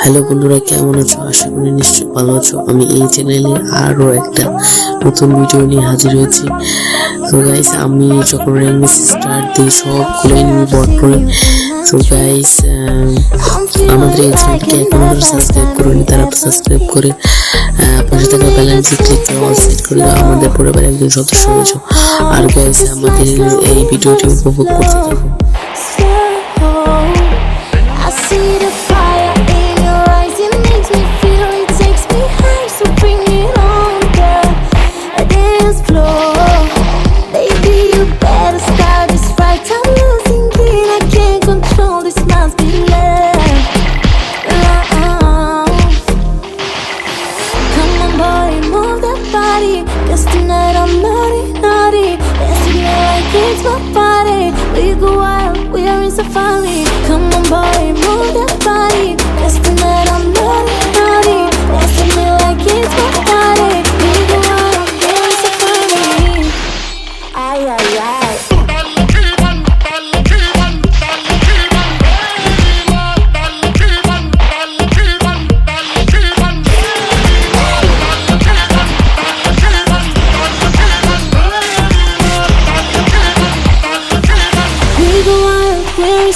Hello বন্ধুরা, কেমন আছো? আশা করি নিশ্চয়ই ভালো আছো। আমি এই চ্যানেলে আরও একটা নতুন ভিডিও নিয়ে হাজির হয়েছি। তো গাইস আমি যখন র্যাঙ্ক স্টার্ট দিই সব খুলে নিয়ে বট করে, তো গাইস আমাদের এই চ্যানেলকে এখন সাবস্ক্রাইব করুন, তারা সাবস্ক্রাইব করে পাশে থাকা ব্যালেন্সে ক্লিক করে অল সেট করে আমাদের পরিবার একজন সদস্য হয়েছ আর গাইস আমাদের এই ভিডিওটি উপভোগ করতে থাকুন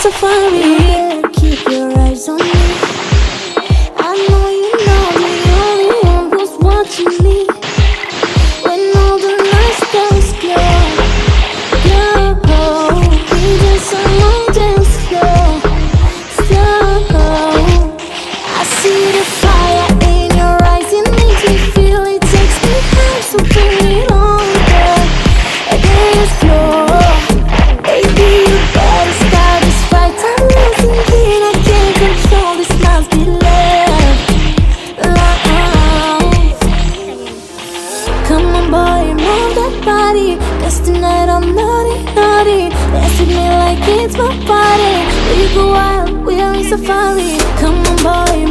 safari. Keep your eyes on me. party. Dance with me like it's my party. We go wild, we are in safari Come on boy.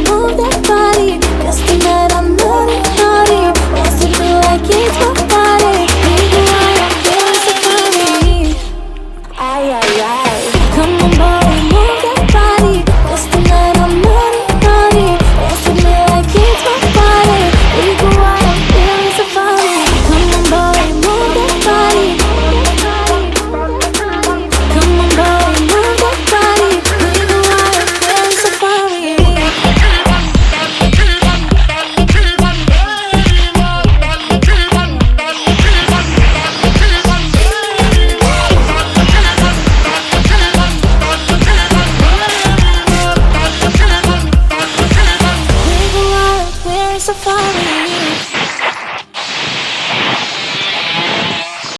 safari